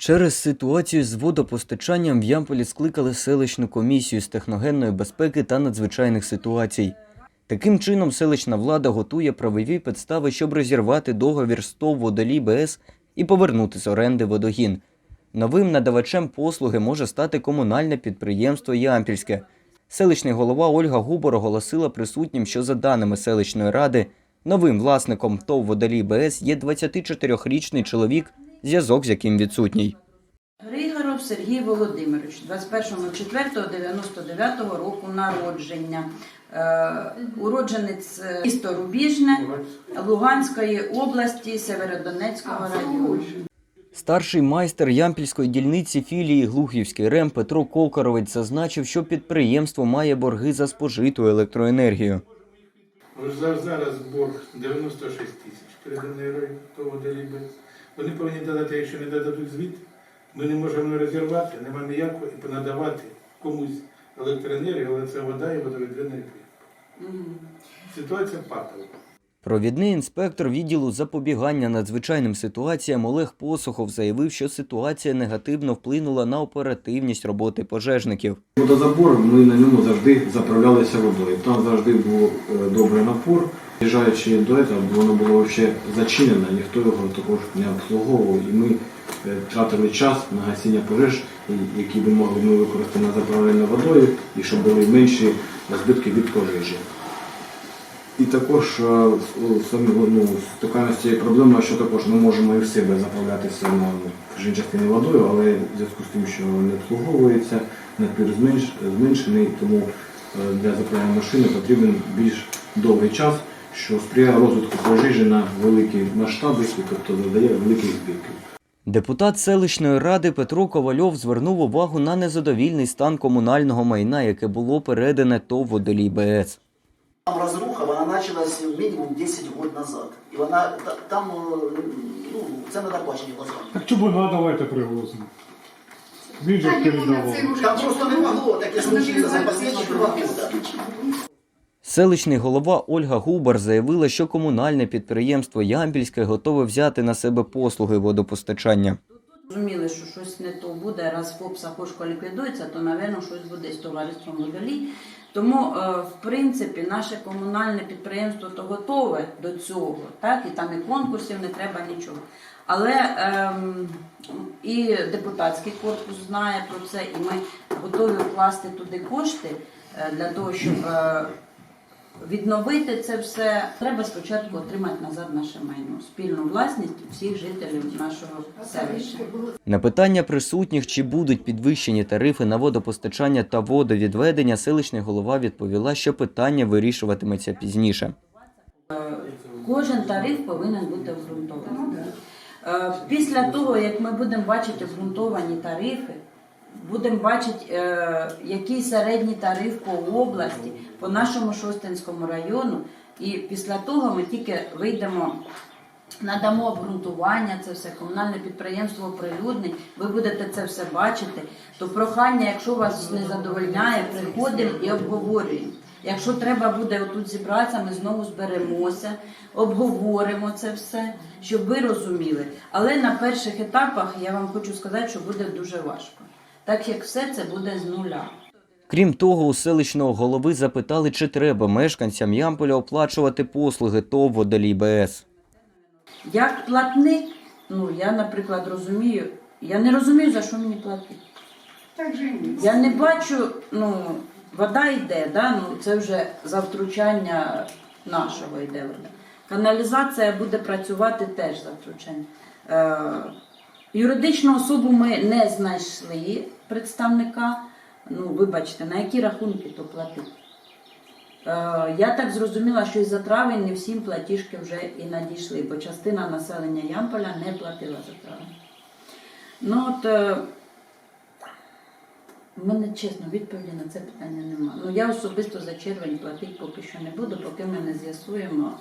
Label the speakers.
Speaker 1: Через ситуацію з водопостачанням в Ямполі скликали селищну комісію з техногенної безпеки та надзвичайних ситуацій. Таким чином, селищна влада готує правові підстави, щоб розірвати договір з ТОВ «Водолій БС» і повернути з оренди водогін. Новим надавачем послуги може стати комунальне підприємство Ямпільське. Селищний голова Ольга Губор оголосила присутнім, що за даними селищної ради, новим власником ТОВ «Водолій БС» є 24-річний чоловік, зв'язок з яким відсутній.
Speaker 2: Григоров Сергій Володимирович, 21.04.99 року народження. Е, уродженець е, місто Рубіжне Луганської області Северодонецького району.
Speaker 1: Старший майстер Ямпільської дільниці філії Глухівський РЕМ Петро Ковкаровець зазначив, що підприємство має борги за спожиту електроенергію.
Speaker 3: Зараз борг 96 тисяч перед того деліби. Вони повинні додати, якщо не дадуть звіт, ми не можемо розірвати, нема ніякого і понадавати комусь електроенергію, але це вода і водовідведення підприємство. Ситуація патова.
Speaker 1: Провідний інспектор відділу запобігання надзвичайним ситуаціям Олег Посухов заявив, що ситуація негативно вплинула на оперативність роботи пожежників.
Speaker 4: Водозабор ми на ньому завжди заправлялися водою. Там завжди був е, добрий напор. Їжджаючи до цього, воно було ще зачинено, ніхто його також не обслуговував. І ми е, тратили час на гасіння пожеж, які би могли ми використати на заправлення водою, і щоб були менші збитки від пожежі. І також е, самі ну, стикаємося з цією проблемою, що також ми можемо і в себе заправлятися на в частині водою, але в зв'язку з тим, що не обслуговується, напір зменш- зменшений, тому е, для заправлення машини потрібен більш довгий час, що сприяє розвитку пожежі на великі масштаби, і тобто завдає великих збитків.
Speaker 1: Депутат селищної ради Петро Ковальов звернув увагу на незадовільний стан комунального майна, яке було передане ТОВ «Водолій БС».
Speaker 5: Там разруха, вона началась мінімум 10 років назад. І вона та- там, е, ну, це треба бачити глазами.
Speaker 6: Так чому ну, давайте приголосимо? Він же передавав.
Speaker 5: Там просто не могло таке случитися за останні два роки.
Speaker 1: Селищний голова Ольга Губар заявила, що комунальне підприємство Ямпільське готове взяти на себе послуги водопостачання.
Speaker 2: Розуміли, що щось не то буде, раз ФОП Сахошко ліквідується, то, напевно, щось буде з товариством Водолій. Тому, е, в принципі, наше комунальне підприємство то готове до цього, так, і там і конкурсів не треба нічого. Але ем, і депутатський корпус знає про це, і ми готові вкласти туди кошти е, для того, щоб е, відновити це все. Треба спочатку отримати назад наше майно, спільну власність всіх жителів нашого селища.
Speaker 1: На питання присутніх, чи будуть підвищені тарифи на водопостачання та водовідведення, селищний голова відповіла, що питання вирішуватиметься пізніше.
Speaker 2: Кожен тариф повинен бути обґрунтований. Е, Після того, як ми будемо бачити обґрунтовані тарифи, будемо бачити, е, який середній тариф по області, по нашому Шостинському району, і після того ми тільки вийдемо. Надамо обґрунтування, це все комунальне підприємство оприлюднить, ви будете це все бачити. То прохання, якщо вас не задовольняє, приходимо і обговорюємо. Якщо треба буде отут зібратися, ми знову зберемося, обговоримо це все, щоб ви розуміли. Але на перших етапах я вам хочу сказати, що буде дуже важко, так як все це буде з нуля.
Speaker 1: Крім того, у селищного голови запитали, чи треба мешканцям Ямполя оплачувати послуги ТОВ «Водолій БС».
Speaker 2: Як платник, ну я, наприклад, розумію, я не розумію, за що мені платити. Я не бачу, ну, вода йде, да? ну, це вже за втручання нашого йде вода. Каналізація буде працювати теж за втручання. Юридичну особу ми не знайшли представника. Ну, вибачте, на які рахунки то платити. Е, Я так зрозуміла, що і за травень не всім платіжки вже і надійшли, бо частина населення Ямполя не платила за травень. Ну от е, в мене чесно відповіді на це питання немає. Ну я особисто за червень платити поки що не буду, поки ми не з'ясуємо